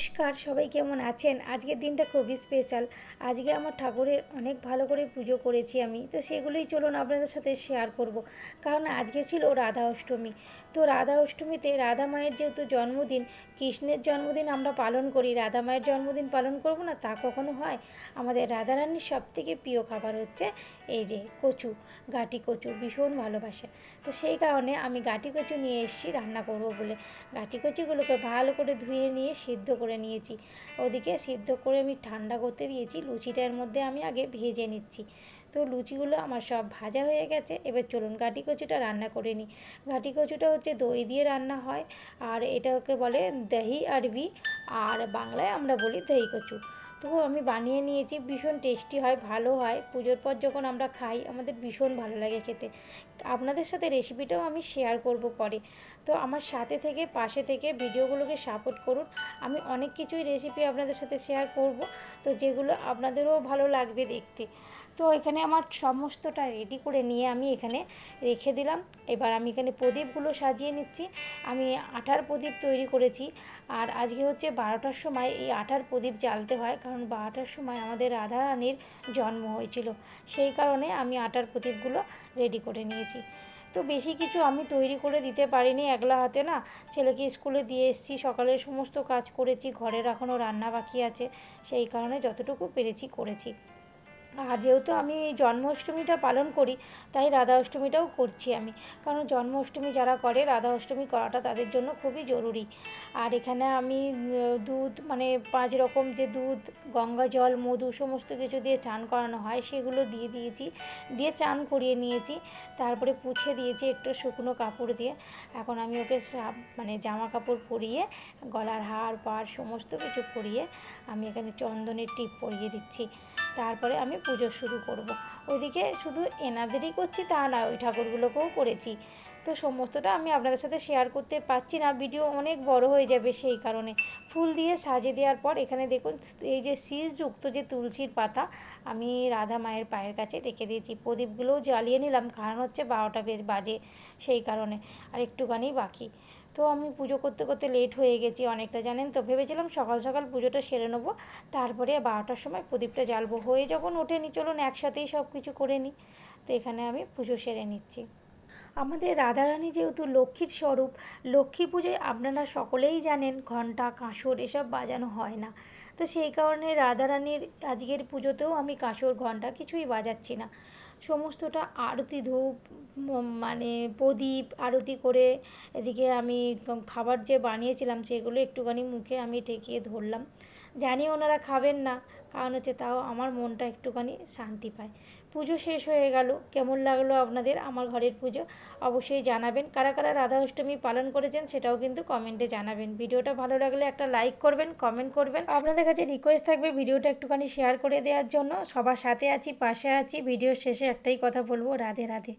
নমস্কার, সবাই কেমন আছেন? আজকের দিনটা খুবই স্পেশাল আজকে আমার ঠাকুরের অনেক ভালো করে পুজো করেছি আমি। তো সেগুলোই চলুন আপনাদের সাথে শেয়ার করব। কারণ আজকে ছিল রাধা অষ্টমী। তো রাধা অষ্টমীতে রাধা মায়ের যেহেতু জন্মদিন, কৃষ্ণের জন্মদিন আমরা পালন করি। রাধা মায়ের জন্মদিন পালন করব না, তা কখনো হয়? আমাদের রাধারানীর সব থেকে প্রিয় খাবার হচ্ছে এই যে কচু, গাটি কচু ভীষণ ভালোবাসে। তো সেই কারণে আমি গাটি কচু নিয়ে এসেছি, রান্না করব বলে। গাটি কচুগুলোকে ভালো করে ধুয়ে নিয়ে সিদ্ধ করে নিয়েছি। ওদিকে সিদ্ধ করে আমি ঠান্ডা করতে দিয়েছি। লুচিটার মধ্যে আমি আগে ভেজে নিচ্ছি। তো লুচিগুলো আমার সব ভাজা হয়ে গেছে। এবার চলুন ঘাটি কচুটা রান্না করে নিই। ঘাটি কচুটা হচ্ছে দই দিয়ে রান্না হয়। আর এটাকে বলে দহি আরবি। আর বাংলায় আমরা বলি দহি কচু। তো আমি বানিয়ে নিয়েছি, ভীষণ টেস্টি হয়, ভালো হয়। পুজোর পর যখন আমরা খাই, আমাদের ভীষণ ভালো লাগে খেতে। আপনাদের সাথে রেসিপিটাও আমি শেয়ার করব পরে। তো আমার সাথে থেকে, পাশে থেকে ভিডিওগুলোকে সাপোর্ট করুন। আমি অনেক কিছুই রেসিপি আপনাদের সাথে শেয়ার করব। তো যেগুলো আপনাদেরও ভালো লাগবে দেখতে। তো এখানে আমার সমস্তটা রেডি করে নিয়ে আমি এখানে রেখে দিলাম। এবার আমি এখানে প্রদীপগুলো সাজিয়ে নিচ্ছি। আমি আঠার প্রদীপ তৈরি করেছি। আর আজকে হচ্ছে বারোটার সময় এই আঠার প্রদীপ জ্বালতে হয়, কারণ বারোটার সময় আমাদের রাধারানীর জন্ম হয়েছিল। সেই কারণে আমি আটার প্রদীপগুলো রেডি করে নিয়েছি। তো বেশি কিছু আমি তৈরি করে দিতে পারিনি একলা হাতে না। ছেলেকে স্কুলে দিয়ে এসেছি, সকালের সমস্ত কাজ করেছি ঘরের এখনও রান্না বাকি আছে। সেই কারণে যতটুকু পেরেছি করেছি। আর যেহেতু আমি জন্মাষ্টমীটা পালন করি, তাই রাধা অষ্টমীটাও করছি আমি। কারণ জন্মাষ্টমী যারা করে রাধা অষ্টমী করাটা তাদের জন্য খুবই জরুরি। আর এখানে আমি দুধ মানে পাঁচ রকম যে দুধ, গঙ্গা জল, মধু সমস্ত কিছু দিয়ে চান করানো হয়, সেগুলো দিয়ে দিয়েছি। দিয়ে চান করিয়ে নিয়েছি। তারপরে পুছে দিয়েছি একটু শুকনো কাপড় দিয়ে। এখন আমি ওকে মানে জামা কাপড় পরিয়ে, গলার হার, পাড় সমস্ত কিছু পরিয়ে, আমি এখানে চন্দনের টিপ পরিয়ে দিচ্ছি। তারপরে আমি পুজো শুরু করব। ওইদিকে শুধু এনাদেরই করছি, তা না, ওই ঠাকুরগুলোকেও করেছি। তো সমস্তটা আমি আপনাদের সাথে শেয়ার করতে পারছি না। ভিডিও অনেক বড় হয়ে যাবে সেই কারণে। ফুল দিয়ে সাজিয়ে দেওয়ার পর এখানে দেখুন, এই যে শীষযুক্ত যে তুলসীর পাতা, আমি রাধা মায়ের পায়ের কাছে রেখে দিয়েছি। প্রদীপগুলোও জ্বালিয়ে নিলাম, কারণ হচ্ছে বারোটা বেশ বাজে সেই কারণে। আর একটুখানি বাকি। তো আমি পুজো করতে করতে লেট হয়ে গেছি অনেকটা, জানেন তো? ভেবেছিলাম সকাল সকাল পুজোটা সেরে নেব। তারপরে বারোটার সময় প্রদীপটা জ্বালবো। হয়ে যখন ওঠেনি, চলুন একসাথেই সব কিছু করে নিই। তো এখানে আমি পুজো সেরে নিচ্ছি। আমাদের রাধারানী যেহেতু লক্ষ্মীর স্বরূপ, লক্ষ্মী পুজোয় আপনারা সকলেই জানেন ঘণ্টা, কাঁসর এসব বাজানো হয় না। তো সেই কারণে রাধারানীর আজকের পুজোতেও আমি কাঁসর, ঘণ্টা কিছুই বাজাচ্ছি না। সমস্তটা আরতি ধূপ মানে প্রদীপ আরতি করে এদিকে আমি খাবার যে বানিয়েছিলাম সেগুলো একটুখানি মুখে আমি ঠেকিয়ে ধরলাম। জানি ওনারা খাবেন না। কারণ হচ্ছে তাও আমার মনটা একটুখানি শান্তি পায়। পুজো শেষ হয়ে গেল। কেমন লাগল আপনাদের? আমার ঘরের পুজো অবশ্যই জানাবেন। কারা কারা রাধা অষ্টমী পালন করেছেন সেটাও কিন্তু কমেন্টে জানাবেন। ভিডিওটা ভালো লাগলে একটা লাইক করবেন, কমেন্ট করবেন। আপনাদের কাছে রিকোয়েস্ট থাকবে ভিডিওটা একটুখানি শেয়ার করে দেওয়ার জন্য। সবার সাথে আছি, পাশে আছি। ভিডিওর শেষে একটাই কথা বলব, রাধে রাধে।